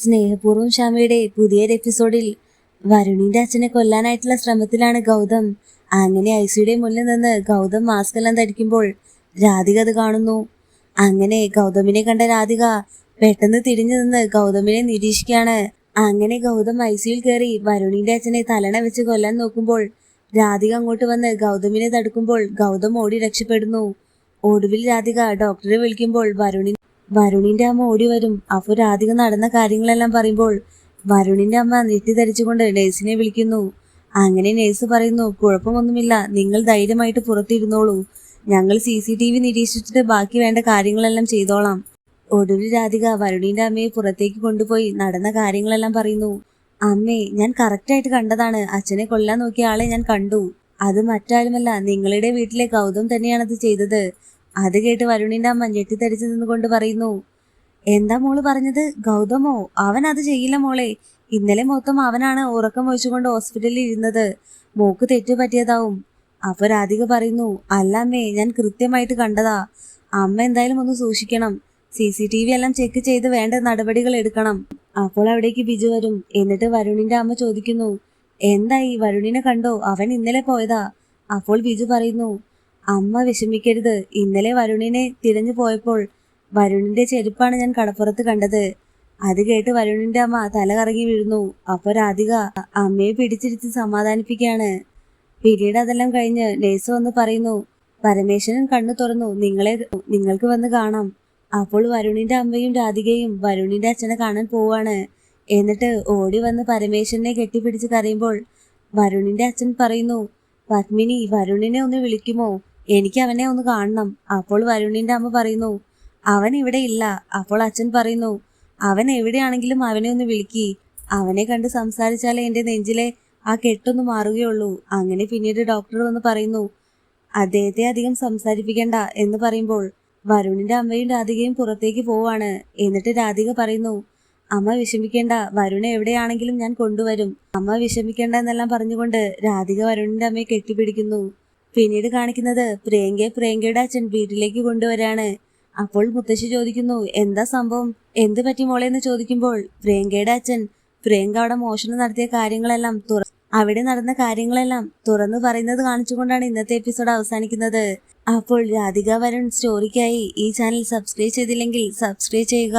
സ്നേഹപൂർവം ശ്യാമയുടെ പുതിയൊരു എപ്പിസോഡിൽ വരുണിന്റെ അച്ഛനെ കൊല്ലാനായിട്ടുള്ള ശ്രമത്തിലാണ് ഗൗതം. അങ്ങനെ ഐസിയുടെ മുന്നിൽ നിന്ന് ഗൗതം മാസ്ക് എല്ലാം ധരിക്കുമ്പോൾ രാധിക അത് കാണുന്നു. അങ്ങനെ ഗൗതമിനെ കണ്ട രാധിക പെട്ടെന്ന് തിരിഞ്ഞു നിന്ന് ഗൗതമിനെ നിരീക്ഷിക്കുകയാണ്. അങ്ങനെ ഗൗതം ഐസിയിൽ കയറി വരുണിന്റെ അച്ഛനെ തലണ വെച്ച് കൊല്ലാൻ നോക്കുമ്പോൾ രാധിക അങ്ങോട്ട് വന്ന് ഗൗതമിനെ തടുക്കുമ്പോൾ ഗൗതം ഓടി രക്ഷപ്പെടുന്നു. ഒടുവിൽ രാധിക ഡോക്ടറെ വിളിക്കുമ്പോൾ വരുണി വരുണിന്റെ അമ്മ ഓടി വരും. അപ്പോൾ രാധിക നടന്ന കാര്യങ്ങളെല്ലാം പറയുമ്പോൾ വരുണിന്റെ അമ്മ നെറ്റി നെറ്റിധരിച്ചുകൊണ്ട് നേഴ്സിനെ വിളിക്കുന്നു. അങ്ങനെ നേഴ്സ് പറയുന്നു കുഴപ്പമൊന്നുമില്ല നിങ്ങൾ ധൈര്യമായിട്ട് പുറത്തിരുന്നോളൂ. ഞങ്ങൾ സി സി ടി വി നിരീക്ഷിച്ചിട്ട് ബാക്കി വേണ്ട കാര്യങ്ങളെല്ലാം ചെയ്തോളാം. ഒടുവിൽ രാധിക വരുണിന്റെ അമ്മയെ പുറത്തേക്ക് കൊണ്ടുപോയി നടന്ന കാര്യങ്ങളെല്ലാം പറയുന്നു. അമ്മേ ഞാൻ കറക്റ്റായിട്ട് കണ്ടതാണ്. അച്ഛനെ കൊല്ലാൻ നോക്കിയ ആളെ ഞാൻ കണ്ടു. അത് മറ്റാരുമല്ല നിങ്ങളുടെ വീട്ടിലെ ഗൗതം തന്നെയാണത് ചെയ്തത്. അത് കേട്ട് വരുണിന്റെ അമ്മ ഞെട്ടിത്തരിച്ചു നിന്നുകൊണ്ട് പറയുന്നു എന്താ മോൾ പറഞ്ഞത്? ഗൗതമോ അവൻ അത് ചെയ്യില്ല മോളെ. ഇന്നലെ മൊത്തം അവനാണ് ഉറക്കം ഒഴിച്ചുകൊണ്ട് ഹോസ്പിറ്റലിൽ ഇരുന്നത്. മോക്ക് തെറ്റു പറ്റിയതാവും. അപ്പൊ രാധിക പറയുന്നു അല്ല അമ്മേ ഞാൻ കൃത്യമായിട്ട് കണ്ടതാ. അമ്മ എന്തായാലും ഒന്ന് സൂക്ഷിക്കണം. സി സി ടി വി എല്ലാം ചെക്ക് ചെയ്ത് വേണ്ട നടപടികൾ എടുക്കണം. അപ്പോൾ അവിടേക്ക് ബിജു വരും. എന്നിട്ട് വരുണിന്റെ അമ്മ ചോദിക്കുന്നു എന്തായി? വരുണിനെ കണ്ടോ? അവൻ ഇന്നലെ പോയതാ. അപ്പോൾ ബിജു പറയുന്നു അമ്മ വിഷമിക്കരുത്. ഇന്നലെ വരുണിനെ തിരഞ്ഞു പോയപ്പോൾ വരുണിന്റെ ചെരുപ്പാണ് ഞാൻ കടപ്പുറത്ത് കണ്ടത്. അത് കേട്ട് വരുണിന്റെ അമ്മ തല കറങ്ങി വീഴുന്നു. അപ്പൊ രാധിക അമ്മയെ പിടിച്ചിരുത്തി സമാധാനിപ്പിക്കുകയാണ്. പിന്നീട് അതെല്ലാം കഴിഞ്ഞ് നേഴ്സ് വന്ന് പറയുന്നു പരമേശ്വരൻ കണ്ണു തുറന്നു നിങ്ങളെ നിങ്ങൾക്ക് വന്ന് കാണാം. അപ്പോൾ വരുണിന്റെ അമ്മയും രാധികയും വരുണിന്റെ അച്ഛനെ കാണാൻ പോവാണ് എന്നിട്ട് ഓടി വന്ന് പരമേശ്വരനെ കെട്ടിപ്പിടിച്ച് കരയുമ്പോൾ വരുണിന്റെ അച്ഛൻ പറയുന്നു പത്മിനി വരുണിനെ ഒന്ന് വിളിക്കുമോ? എനിക്ക് അവനെ ഒന്ന് കാണണം. അപ്പോൾ വരുണിന്റെ അമ്മ പറയുന്നു അവൻ ഇവിടെ ഇല്ല. അപ്പോൾ അച്ഛൻ പറയുന്നു അവൻ എവിടെയാണെങ്കിലും അവനെ ഒന്ന് വിളിക്കി. അവനെ കണ്ട് സംസാരിച്ചാലേ എന്റെ നെഞ്ചിലെ ആ കെട്ടൊന്ന് മാറുകയുള്ളൂ. അങ്ങനെ പിന്നീട് ഡോക്ടർ വന്ന് പറയുന്നു അദ്ദേഹത്തെ അധികം സംസാരിപ്പിക്കണ്ട എന്ന് പറയുമ്പോൾ വരുണിന്റെ അമ്മയും രാധികയും പുറത്തേക്ക് പോവാണ്. എന്നിട്ട് രാധിക പറയുന്നു അമ്മ വിഷമിക്കേണ്ട. വരുൺ എവിടെയാണെങ്കിലും ഞാൻ കൊണ്ടുവരും. അമ്മ വിഷമിക്കേണ്ട എന്നെല്ലാം പറഞ്ഞുകൊണ്ട് രാധിക വരുണിന്റെ അമ്മയെ കെട്ടിപ്പിടിക്കുന്നു. പിന്നീട് കാണിക്കുന്നത് പ്രിയങ്കയെ പ്രിയങ്കയുടെ അച്ഛൻ വീട്ടിലേക്ക് കൊണ്ടുവരാണ്. അപ്പോൾ മുത്തശ്ശി ചോദിക്കുന്നു എന്താ സംഭവം? എന്ത് പറ്റി മോളെ? എന്ന് ചോദിക്കുമ്പോൾ പ്രിയങ്കയുടെ അച്ഛൻ പ്രിയങ്ക അവിടെ മോഷണം നടത്തിയ കാര്യങ്ങളെല്ലാം തുറ അവിടെ നടന്ന കാര്യങ്ങളെല്ലാം തുറന്നു പറയുന്നത് കാണിച്ചുകൊണ്ടാണ് ഇന്നത്തെ എപ്പിസോഡ് അവസാനിക്കുന്നത്. അപ്പോൾ രാധിക വരുൺ സ്റ്റോറിക്കായി ഈ ചാനൽ സബ്സ്ക്രൈബ് ചെയ്തില്ലെങ്കിൽ സബ്സ്ക്രൈബ് ചെയ്യുക.